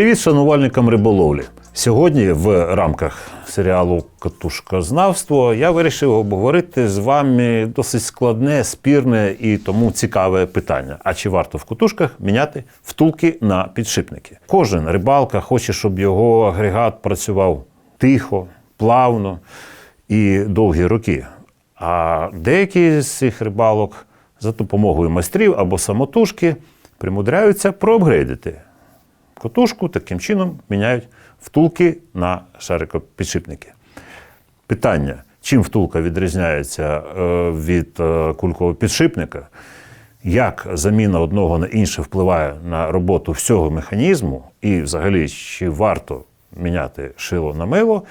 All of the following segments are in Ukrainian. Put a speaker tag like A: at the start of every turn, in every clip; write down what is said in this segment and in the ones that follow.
A: Привіт шанувальникам риболовлі. Сьогодні в рамках серіалу Катушкознавство я вирішив обговорити з вами досить складне, спірне і тому цікаве питання. А чи варто в катушках міняти втулки на підшипники? Кожен рибалка хоче, щоб його агрегат працював тихо, плавно і довгі роки. А деякі з цих рибалок за допомогою майстрів або самотужки примудряються проапгрейдити котушку, таким чином міняють втулки на шарикопідшипники. Питання: чим втулка відрізняється е, від е, кулькового підшипника? Як заміна одного на інше впливає на роботу всього механізму, і взагалі, чи варто міняти шило на мило,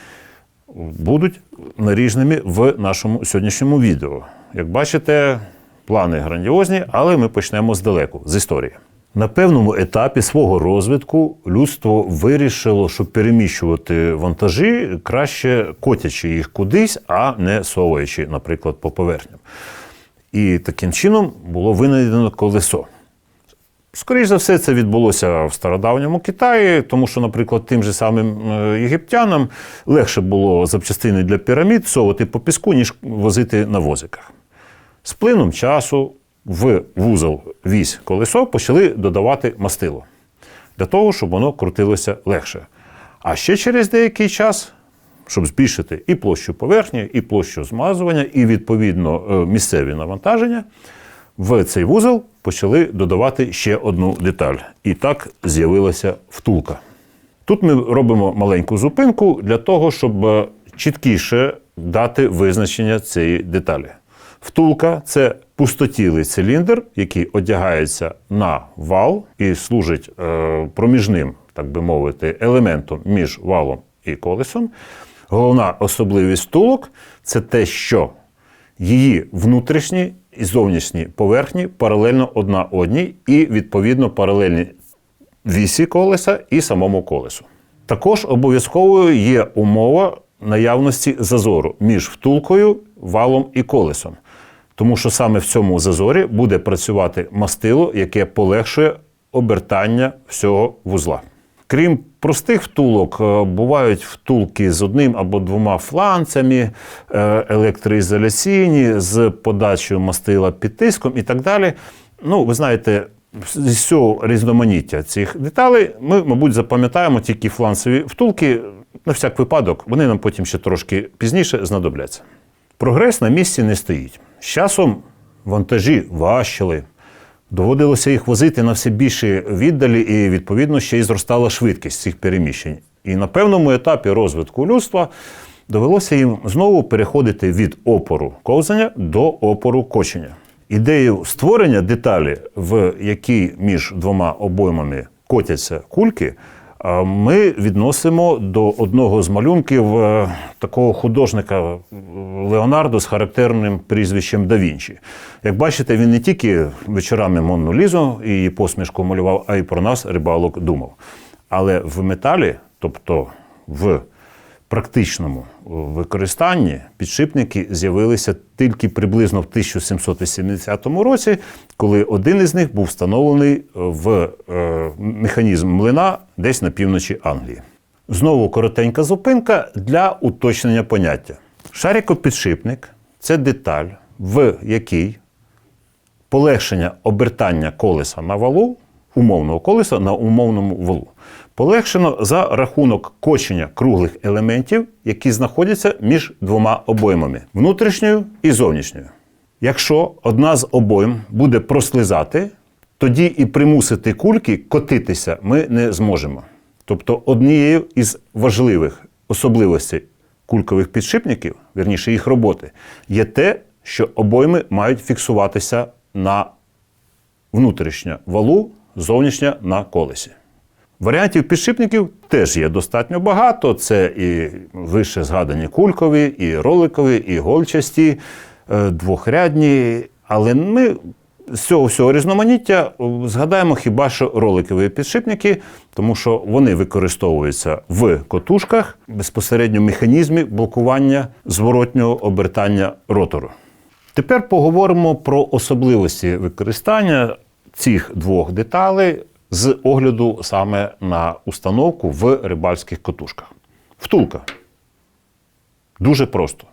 A: будуть наріжними в нашому сьогоднішньому відео. Як бачите, плани грандіозні, але ми почнемо здалеку, з історії. На певному етапі свого розвитку людство вирішило, що переміщувати вантажі краще котячи їх кудись, а не соваючи, наприклад, по поверхням. І таким чином було винайдено колесо. Скоріше за все, це відбулося в стародавньому Китаї, тому що, наприклад, тим же самим е, єгиптянам легше було запчастини для пірамід совати по піску, ніж возити на возиках. З плином часу в вузол вісь колесо почали додавати мастило для того, щоб воно крутилося легше. А ще через деякий час, щоб збільшити і площу поверхні, і площу змазування, і відповідно е, місцеві навантаження, в цей вузол почали додавати ще одну деталь. І так з'явилася втулка. Тут ми робимо маленьку зупинку для того, щоб е, чіткіше дати визначення цієї деталі. Втулка це пустотілий циліндр, який одягається на вал і служить е, проміжним, так би мовити, елементом між валом і колесом. Головна особливість втулок це те, що її внутрішні і зовнішні поверхні паралельно одна одній, і відповідно паралельні вісі колеса і самому колесу. Також обов'язковою є умова наявності зазору між втулкою, валом і колесом. Тому що саме в цьому зазорі буде працювати мастило, яке полегшує обертання всього вузла. Крім простих втулок, е, бувають втулки з одним або двома фланцями, е, електроізоляційні, з подачею мастила під тиском і так далі. Ну, ви знаєте, з цього різноманіття цих деталей ми, мабуть, запам'ятаємо тільки фланцеві втулки. На всяк випадок, вони нам потім ще трошки пізніше знадобляться. Прогрес на місці не стоїть. З часом вантажі важчали, доводилося їх возити на все більші віддалі, і, відповідно, ще й зростала швидкість цих переміщень. І на певному етапі розвитку людства довелося їм знову переходити від опору ковзання до опору кочення. Ідею створення деталі, в якій між двома обоймами котяться кульки, ми відносимо до одного з малюнків е, такого художника Леонардо з характерним прізвищем Да Вінчі. Як бачите, він не тільки вечорами Монну Лізу і посмішку малював, а й про нас рибалок думав. Але в металі, тобто в практичному використанні підшипники з'явилися тільки приблизно в 1780 році, коли один із них був встановлений в е, механізм млина десь на півночі Англії. Знову коротенька зупинка для уточнення поняття. Шарикопідшипник це деталь, в якій полегшення обертання колеса на валу, умовного колеса на умовному валу. Полегшено за рахунок кочення круглих елементів, які знаходяться між двома обоймами внутрішньою і зовнішньою. Якщо одна з обойм буде прослизати, тоді і примусити кульки котитися ми не зможемо. Тобто, однією із важливих особливостей кулькових підшипників, вірніше їх роботи, є те, що обойми мають фіксуватися на внутрішня валу, зовнішня на колесі. Варіантів підшипників теж є достатньо багато. Це і вище згадані кулькові, і роликові, і гольчасті, е, двохрядні. Але ми з цього всього різноманіття е, згадаємо хіба що роликові підшипники, тому що вони використовуються в котушках безпосередньо в механізмі блокування зворотнього обертання ротору. Тепер поговоримо про особливості використання цих двох деталей з огляду саме на установку в рибальських котушках. Втулка. Дуже просто.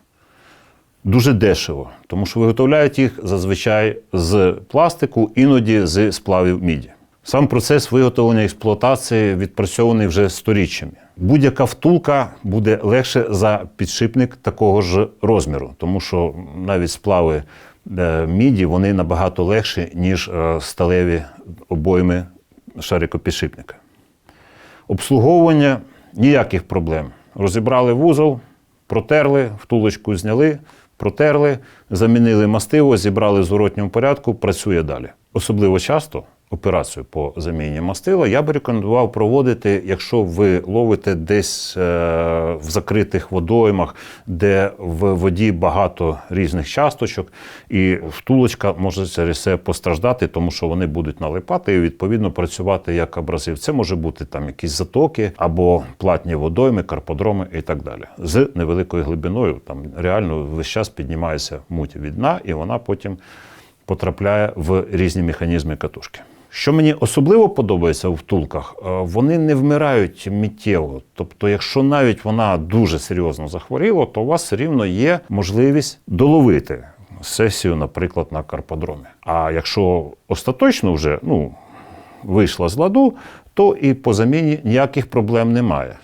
A: Дуже дешево, тому що виготовляють їх зазвичай з пластику, іноді з сплавів міді. Сам процес виготовлення експлуатації відпрацьований вже сторіччями. Будь-яка втулка буде легше за підшипник такого ж розміру, тому що навіть сплави е, міді вони набагато легші, ніж е, сталеві обойми шарикопідшипника. Обслуговування ніяких проблем. Розібрали вузол, протерли, втулочку зняли, протерли, замінили мастиво, зібрали в зворотньому порядку, працює далі. Особливо часто операцію по заміні мастила я б рекомендував проводити, якщо ви ловите десь е, в закритих водоймах, де в воді багато різних часточок, і втулочка може через це постраждати, тому що вони будуть налипати і відповідно працювати як абразив. Це може бути там якісь затоки або платні водойми, карподроми і так далі. З невеликою глибиною там реально весь час піднімається муть від дна, і вона потім потрапляє в різні механізми катушки. Що мені особливо подобається у втулках, е, вони не вмирають миттєво. Тобто, якщо навіть вона дуже серйозно захворіла, то у вас все рівно є можливість доловити сесію, наприклад, на карподромі. А якщо остаточно вже ну, вийшла з ладу, то і по заміні ніяких проблем немає.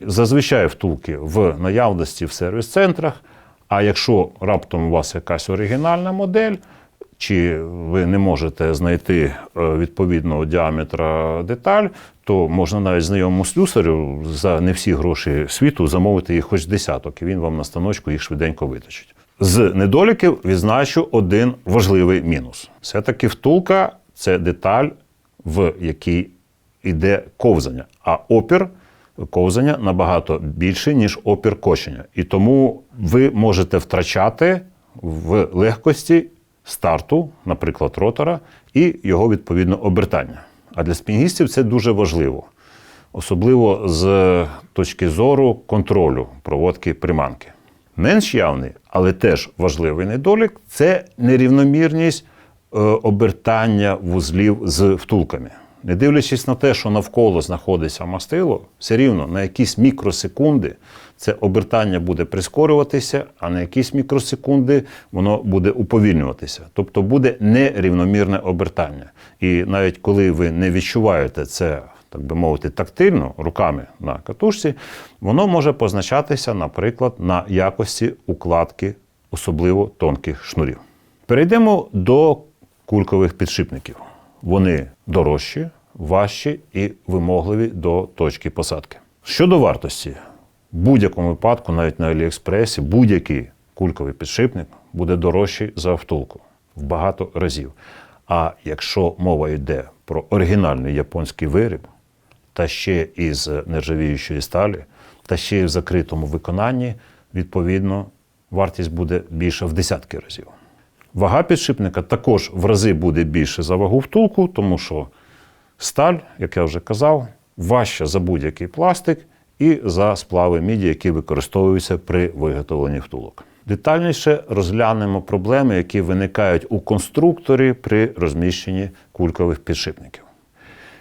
A: Зазвичай втулки в наявності в сервіс-центрах. А якщо раптом у вас якась оригінальна модель, чи ви не можете знайти е, відповідного діаметра деталь, то можна навіть знайомому слюсарю за не всі гроші світу замовити їх хоч десяток, і він вам на станочку їх швиденько виточить. З недоліків відзначу один важливий мінус: все-таки втулка це деталь, в якій йде ковзання, а опір. Ковзання набагато більше, ніж опір кочення. І тому ви можете втрачати в легкості старту, наприклад, ротора, і його відповідно обертання. А для спінгістів це дуже важливо, особливо з точки зору контролю проводки приманки. Менш явний, але теж важливий недолік це нерівномірність е, обертання вузлів з втулками. Не дивлячись на те, що навколо знаходиться мастило, все рівно на якісь мікросекунди це обертання буде прискорюватися, а на якісь мікросекунди воно буде уповільнюватися. Тобто буде нерівномірне обертання. І навіть коли ви не відчуваєте це, так би мовити, тактильно руками на катушці, воно може позначатися, наприклад, на якості укладки особливо тонких шнурів. Перейдемо до кулькових підшипників. Вони дорожчі, важчі і вимогливі до точки посадки. Щодо вартості, будь-якому випадку, навіть на Аліекспресі, будь-який кульковий підшипник буде дорожчий за втулку в багато разів. А якщо мова йде про оригінальний японський виріб, та ще із нержавіючої сталі, та ще й в закритому виконанні, відповідно, вартість буде більша в десятки разів. Вага підшипника також в рази буде більше за вагу втулку, тому що сталь, як я вже казав, важча за будь-який пластик і за сплави міді, які використовуються при виготовленні втулок. Детальніше розглянемо проблеми, які виникають у конструкторі при розміщенні кулькових підшипників.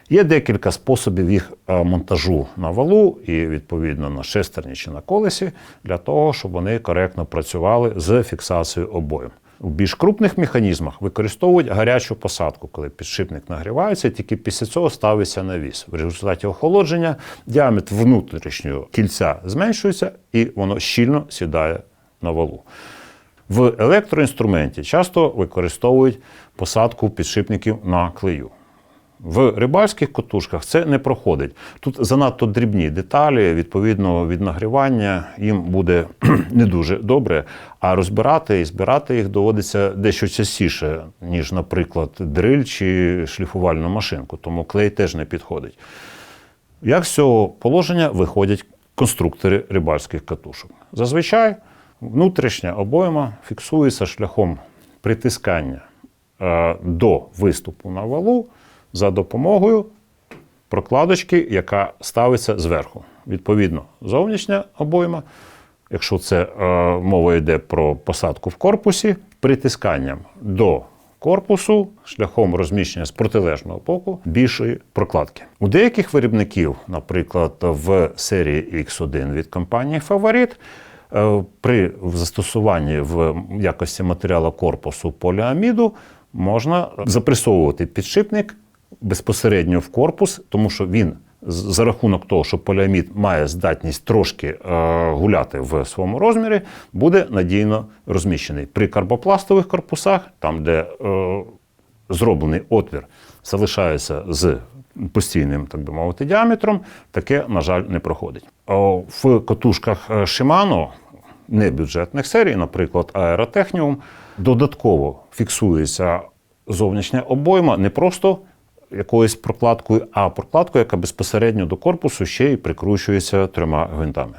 A: Є декілька способів їх е, монтажу на валу і, відповідно, на шестерні чи на колесі, для того, щоб вони коректно працювали з фіксацією обоєм. У більш крупних механізмах використовують гарячу посадку, коли підшипник нагрівається, і тільки після цього ставиться навіс. В результаті охолодження діаметр внутрішнього кільця зменшується і воно щільно сідає на валу. В електроінструменті часто використовують посадку підшипників на клею. В рибальських котушках це не проходить. Тут занадто дрібні деталі, відповідно, від нагрівання їм буде не дуже добре. А розбирати і збирати їх доводиться дещо частіше, ніж, наприклад, дриль чи шліфувальну машинку, тому клей теж не підходить. Як з цього положення виходять конструктори рибальських катушок? Зазвичай внутрішня обойма фіксується шляхом притискання е, до виступу на валу за допомогою прокладочки, яка ставиться зверху. Відповідно, зовнішня обойма, якщо це е, мова йде про посадку в корпусі, притисканням до корпусу шляхом розміщення з протилежного боку більшої прокладки. У деяких виробників, наприклад, в серії X1 від компанії Фаворит, е, при застосуванні в якості матеріалу корпусу поліаміду можна запресовувати підшипник безпосередньо в корпус, тому що він за рахунок того, що поліамід має здатність трошки е, гуляти в своєму розмірі, буде надійно розміщений. При карбопластових корпусах, там, де е, зроблений отвір залишається з постійним, так би мовити, діаметром, таке, на жаль, не проходить. В катушках е, Shimano небюджетних серій, наприклад, Aerotechnium, додатково фіксується зовнішня обойма не просто якоюсь прокладкою, а прокладкою, яка безпосередньо до корпусу ще й прикручується трьома гвинтами.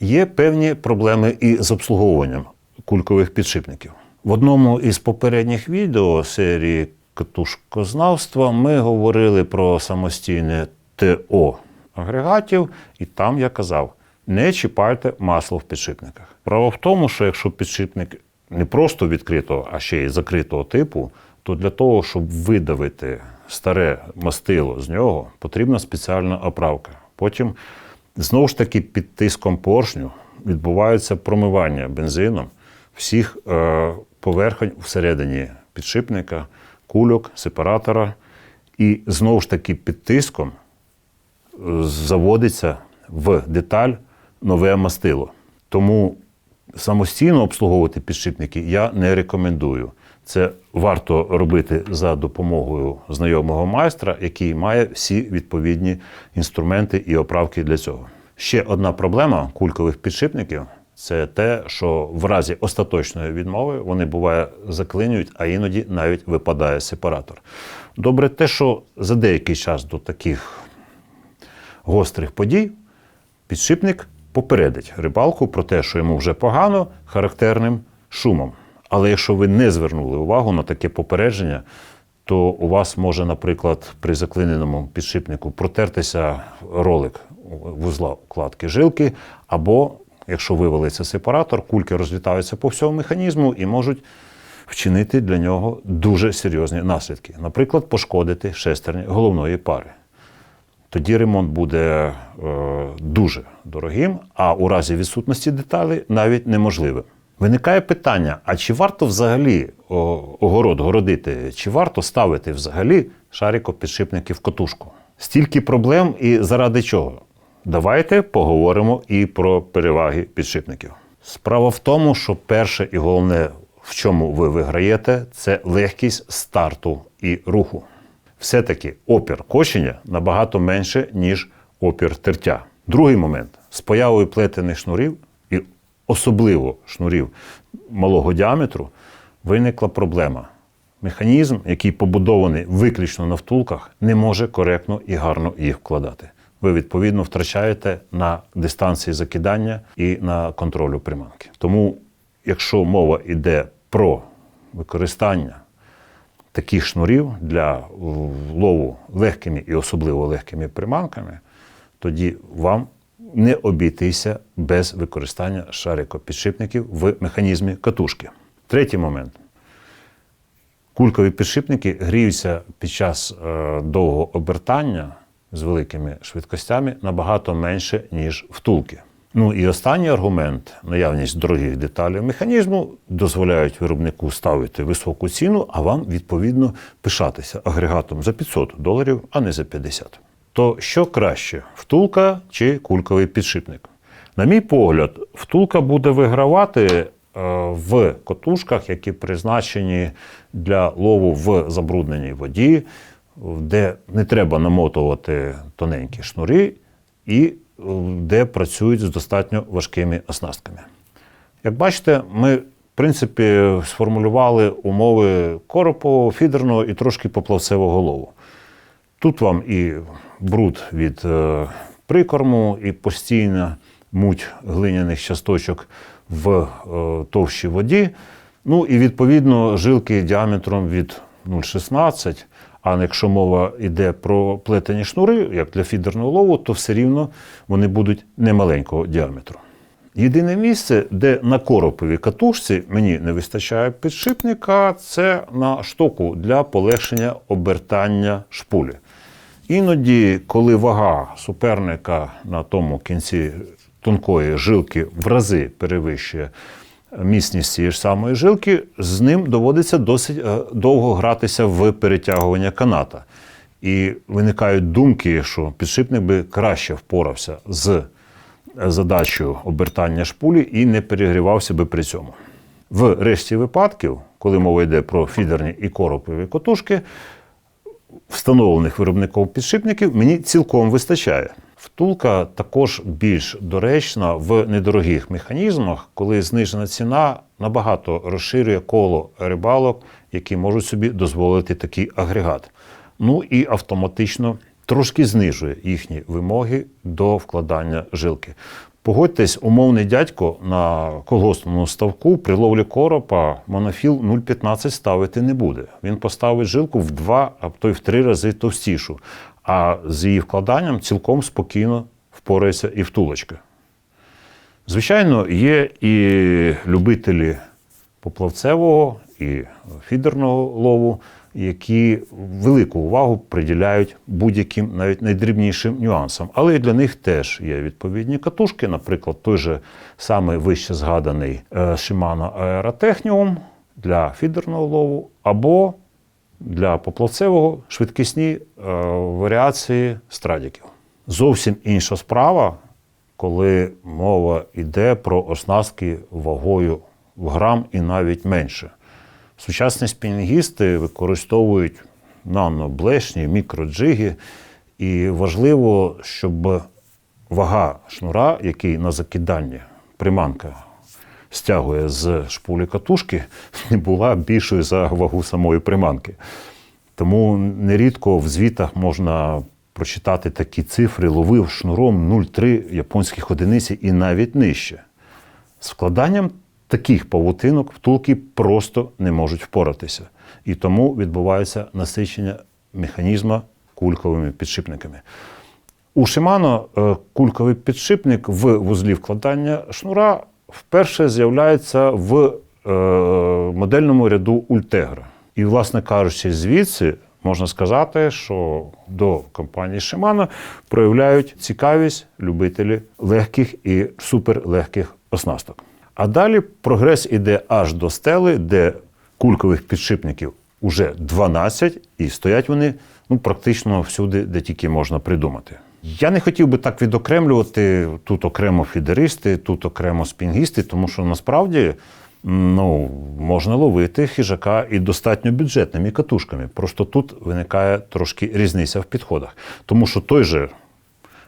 A: Є певні проблеми і з обслуговуванням кулькових підшипників. В одному із попередніх відео серії Катушкознавства ми говорили про самостійне ТО агрегатів, і там я казав: не чіпайте масло в підшипниках. Право в тому, що якщо підшипник не просто відкритого, а ще й закритого типу, то для того, щоб видавити старе мастило з нього, потрібна спеціальна оправка. Потім знову ж таки під тиском поршню відбувається промивання бензином всіх е, поверхонь всередині підшипника, кульок, сепаратора. І знову ж таки під тиском е, заводиться в деталь нове мастило. Тому самостійно обслуговувати підшипники я не рекомендую. Це варто робити за допомогою знайомого майстра, який має всі відповідні інструменти і оправки для цього. Ще одна проблема кулькових підшипників це те, що в разі остаточної відмови вони буває заклинюють, а іноді навіть випадає сепаратор. Добре, те, що за деякий час до таких гострих подій підшипник попередить рибалку про те, що йому вже погано характерним шумом. Але якщо ви не звернули увагу на таке попередження, то у вас може, наприклад, при заклиненому підшипнику протертися ролик вузла укладки жилки, або, якщо вивалиться сепаратор, кульки розлітаються по всьому механізму і можуть вчинити для нього дуже серйозні наслідки. Наприклад, пошкодити шестерні головної пари тоді ремонт буде е, дуже дорогим, а у разі відсутності деталей навіть неможливим. Виникає питання: а чи варто взагалі огород городити, чи варто ставити взагалі шарикопідшипники в котушку? Стільки проблем і заради чого? Давайте поговоримо і про переваги підшипників. Справа в тому, що перше і головне, в чому ви виграєте, це легкість старту і руху все-таки опір кочення набагато менше, ніж опір тертя. Другий момент з появою плетених шнурів, особливо шнурів малого діаметру, виникла проблема. Механізм, який побудований виключно на втулках, не може коректно і гарно їх вкладати. Ви відповідно втрачаєте на дистанції закидання і на контролю приманки. Тому, якщо мова йде про використання таких шнурів для лову легкими і особливо легкими приманками, тоді вам не обійтися без використання шарикопідшипників в механізмі катушки. Третій момент. Кулькові підшипники гріються під час е, довгого обертання з великими швидкостями набагато менше, ніж втулки. Ну і останній аргумент наявність дорогих деталей механізму дозволяють виробнику ставити високу ціну, а вам відповідно пишатися агрегатом за 500 доларів, а не за 50. То що краще, втулка чи кульковий підшипник? На мій погляд, втулка буде вигравати е, в котушках, які призначені для лову в забрудненій воді, де не треба намотувати тоненькі шнури і де працюють з достатньо важкими оснастками. Як бачите, ми, в принципі, сформулювали умови коропового, фідерного і трошки поплавцевого лову. Тут вам і бруд від е, прикорму, і постійна муть глиняних часточок в е, товщій воді. Ну і відповідно жилки діаметром від 0,16. А якщо мова йде про плетені шнури, як для фідерного лову, то все рівно вони будуть немаленького діаметру. Єдине місце, де на короповій катушці мені не вистачає підшипника, це на штоку для полегшення обертання шпулі. Іноді, коли вага суперника на тому кінці тонкої жилки в рази перевищує міцність цієї ж самої жилки, з ним доводиться досить е, довго гратися в перетягування каната. І виникають думки, що підшипник би краще впорався з задачею обертання шпулі і не перегрівався би при цьому. В решті випадків, коли мова йде про фідерні і коропові котушки, встановлених виробником підшипників мені цілком вистачає. Втулка також більш доречна в недорогих механізмах, коли знижена ціна набагато розширює коло рибалок, які можуть собі дозволити такий агрегат. Ну і автоматично трошки знижує їхні вимоги до вкладання жилки. Погодьтесь, умовний дядько на колгоспному ставку при ловлі коропа монофіл 0,15 ставити не буде. Він поставить жилку в два, а то й в три рази товстішу. А з її вкладанням цілком спокійно впорається і втулочка. Звичайно, є і любителі поплавцевого і фідерного лову, які велику увагу приділяють будь-яким навіть найдрібнішим нюансам. Але і для них теж є відповідні катушки, наприклад, той же самий вище згаданий е, Shimano Aerotechnium для фідерного лову, або для поплавцевого швидкісні е, варіації страдіків. Зовсім інша справа, коли мова йде про оснастки вагою в грам і навіть менше. Сучасні спінінгісти використовують наноблешні, мікроджиги, і важливо, щоб вага шнура, який на закиданні приманка стягує з шпулі катушки, не була більшою за вагу самої приманки. Тому нерідко в звітах можна прочитати такі цифри, ловив шнуром 0,3 японських одиниці і навіть нижче. З вкладанням таких павутинок втулки просто не можуть впоратися. І тому відбувається насичення механізму кульковими підшипниками. У Shimano е, кульковий підшипник в вузлі вкладання шнура вперше з'являється в е, модельному ряду Ultegra. І, власне кажучи, звідси можна сказати, що до компанії Shimano проявляють цікавість любителі легких і суперлегких оснасток. А далі прогрес іде аж до стели, де кулькових підшипників уже 12, і стоять вони ну, практично всюди, де тільки можна придумати. Я не хотів би так відокремлювати тут окремо фідеристи, тут окремо спінгісти, тому що насправді ну, можна ловити хижака і достатньо бюджетними катушками. Просто тут виникає трошки різниця в підходах. Тому що той же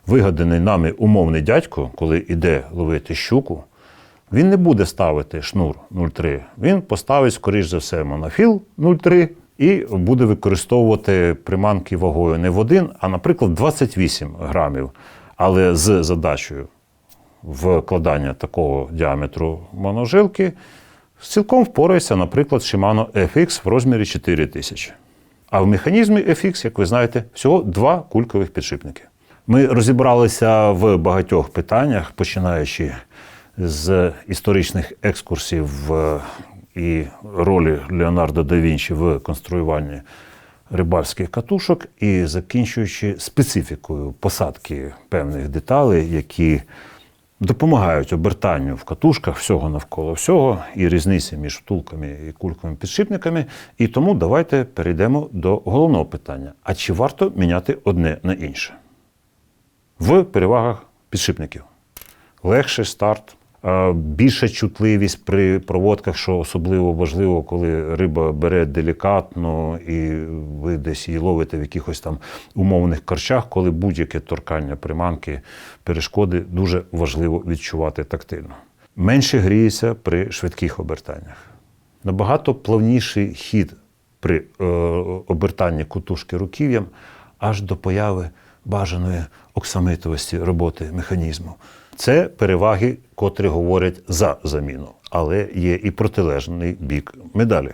A: вигаданий нами умовний дядько, коли йде ловити щуку, він не буде ставити шнур 0,3. Він поставить, скоріш за все, монофіл 0,3 і буде використовувати приманки вагою не в 1, а, наприклад, 28 грамів. Але з задачею вкладання такого діаметру моножилки цілком впорається, наприклад, Shimano FX в розмірі 4000. А в механізмі FX, як ви знаєте, всього два кулькових підшипники. Ми розібралися в багатьох питаннях, починаючи з історичних екскурсів і ролі Леонардо да Вінчі в конструюванні рибальських катушок, і закінчуючи специфікою посадки певних деталей, які допомагають обертанню в катушках всього навколо всього, і різниці між втулками і кульковими підшипниками. І тому давайте перейдемо до головного питання: а чи варто міняти одне на інше? В перевагах підшипників. Легший старт, більша чутливість при проводках, що особливо важливо, коли риба бере делікатно і ви десь її ловите в якихось там умовних корчах, коли будь-яке торкання приманки, перешкоди дуже важливо відчувати тактильно. Менше гріється при швидких обертаннях. Набагато плавніший хід при е, обертанні кутушки руків'ям аж до появи бажаної оксамитовості роботи механізму. Це переваги, котрі говорять за заміну, але є і протилежний бік медалі.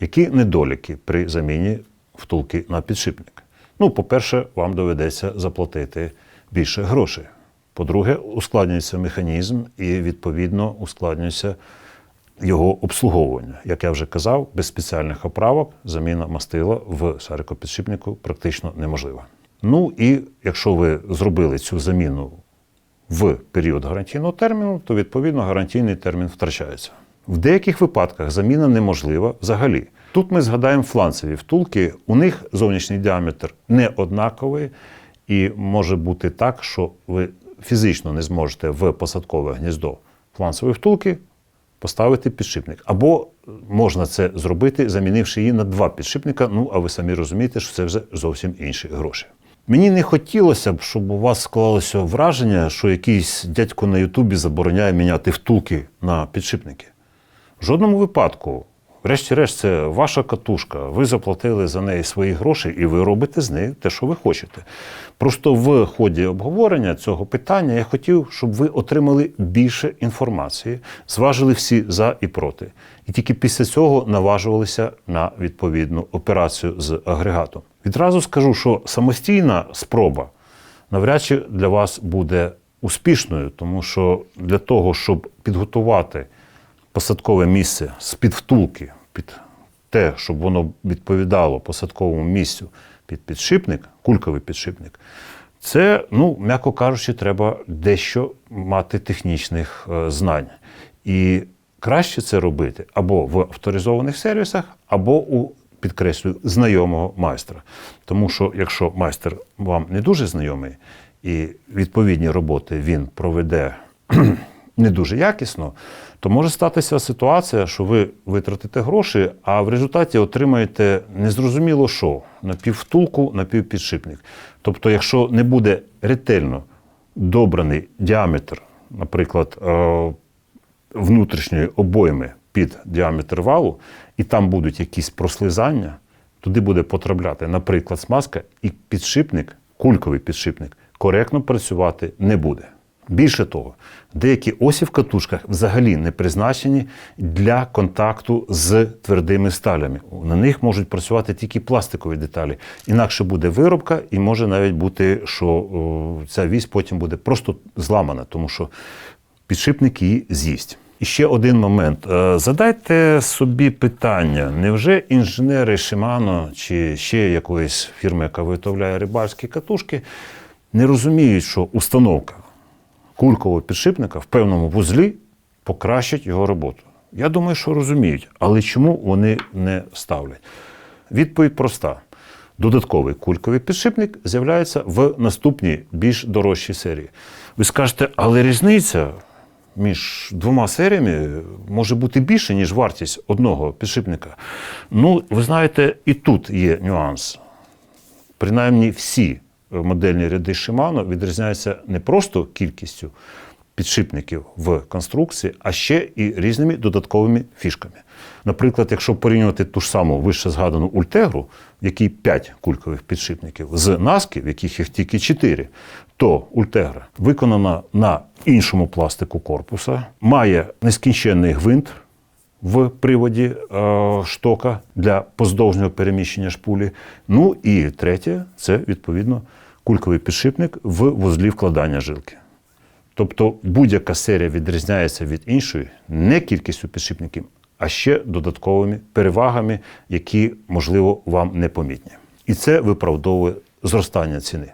A: Які недоліки при заміні втулки на підшипник? Ну, по-перше, вам доведеться заплатити більше грошей. По-друге, ускладнюється механізм і, відповідно, ускладнюється його обслуговування. Як я вже казав, без спеціальних оправок заміна мастила в шарикопідшипнику практично неможлива. Ну і якщо ви зробили цю заміну в період гарантійного терміну, то відповідно гарантійний термін втрачається. В деяких випадках заміна неможлива взагалі. Тут ми згадаємо фланцеві втулки, у них зовнішній діаметр не однаковий, і може бути так, що ви фізично не зможете в посадкове гніздо фланцевої втулки поставити підшипник. Або можна це зробити, замінивши її на два підшипника. Ну, а ви самі розумієте, що це вже зовсім інші гроші. Мені не хотілося б, щоб у вас склалося враження, що якийсь дядько на Ютубі забороняє міняти втулки на підшипники. В жодному випадку. Врешті-решт, це ваша катушка. Ви заплатили за неї свої гроші, і ви робите з нею те, що ви хочете. Просто в ході обговорення цього питання я хотів, щоб ви отримали більше інформації, зважили всі за і проти. І тільки після цього наважувалися на відповідну операцію з агрегатом. Відразу скажу, що самостійна спроба навряд чи для вас буде успішною, тому що для того, щоб підготувати посадкове місце з-під втулки, під те, щоб воно відповідало посадковому місцю під підшипник, кульковий підшипник, це, ну, м'яко кажучи, треба дещо мати технічних е, знань. І краще це робити або в авторизованих сервісах, або у підкреслюю, знайомого майстра. Тому що якщо майстер вам не дуже знайомий і відповідні роботи він проведе не дуже якісно, то може статися ситуація, що ви витратите гроші, а в результаті отримаєте незрозуміло що напіввтулку, напівпідшипник. Тобто, якщо не буде ретельно добраний діаметр, наприклад, е, внутрішньої обойми під діаметр валу, і там будуть якісь прослизання, туди буде потрапляти, наприклад, смазка, і підшипник, кульковий підшипник, коректно працювати не буде. Більше того, деякі осі в катушках взагалі не призначені для контакту з твердими сталями. На них можуть працювати тільки пластикові деталі. Інакше буде виробка, і може навіть бути, що ця вісь потім буде просто зламана, тому що підшипник її з'їсть. І ще один момент. Е, Задайте собі питання: невже інженери Shimano чи ще якоїсь фірми, яка виготовляє рибальські катушки, не розуміють, що установка кулькового підшипника в певному вузлі покращить його роботу? Я думаю, що розуміють, але чому вони не ставлять? Відповідь проста. Додатковий кульковий підшипник з'являється в наступній більш дорожчій серії. Ви скажете, але різниця між двома серіями може бути більше, ніж вартість одного підшипника. Ну, ви знаєте, і тут є нюанс. Принаймні всі модельні ряди Shimano відрізняються не просто кількістю підшипників в конструкції, а ще і різними додатковими фішками. Наприклад, якщо порівнювати ту ж саму вище згадану Ультегру, в якій 5 кулькових підшипників, з Наски, в яких їх тільки 4, то Ультегра виконана на іншому пластику корпуса, має нескінченний гвинт в приводі е, штока для поздовжнього переміщення шпулі. Ну і третє це відповідно кульковий підшипник в вузлі вкладання жилки. Тобто будь-яка серія відрізняється від іншої не кількістю підшипників, а ще додатковими перевагами, які, можливо, вам не помітні. І це виправдовує зростання ціни.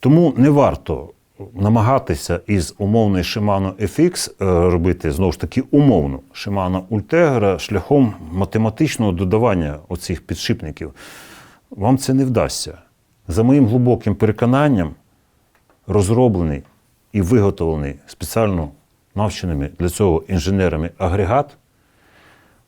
A: Тому не варто намагатися із умовної Shimano FX е, робити знову ж таки умовну Shimano Ultegra шляхом математичного додавання оцих підшипників. Вам це не вдасться. За моїм глибоким переконанням, розроблений і виготовлений спеціально навченими для цього інженерами агрегат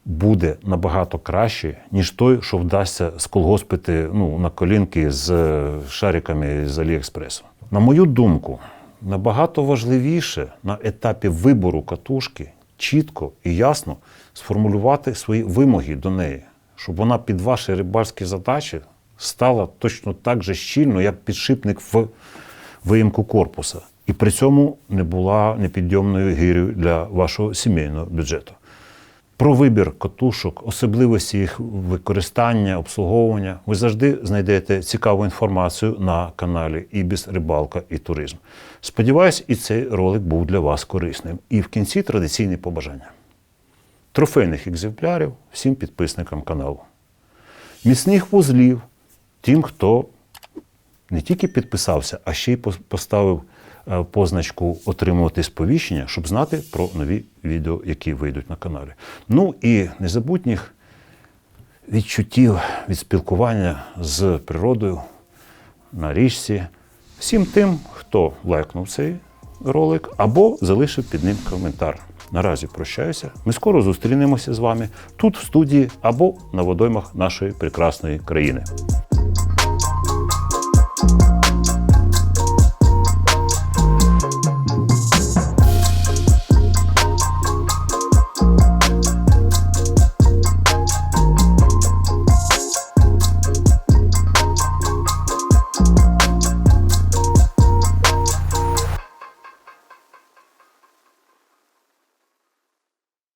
A: буде набагато краще, ніж той, що вдасться сколгоспити ну, на колінки з е, шариками з Аліекспресу. На мою думку, набагато важливіше на етапі вибору катушки чітко і ясно сформулювати свої вимоги до неї, щоб вона під ваші рибальські задачі стала точно так же щільно, як підшипник в виїмку корпуса. І при цьому не була непідйомною гирю для вашого сімейного бюджету. Про вибір катушок, особливості їх використання, обслуговування, ви завжди знайдете цікаву інформацію на каналі Ібіс Рибалка і Туризм. Сподіваюсь, і цей ролик був для вас корисним. І в кінці традиційні побажання. Трофейних екземплярів всім підписникам каналу. Міцних вузлів тим, хто не тільки підписався, а ще й поставив позначку отримувати сповіщення, щоб знати про нові відео, які вийдуть на каналі. Ну і незабутніх відчуттів від спілкування з природою на річці. Всім тим, хто лайкнув цей ролик або залишив під ним коментар. Наразі прощаюся. Ми скоро зустрінемося з вами тут, в студії або на водоймах нашої прекрасної країни.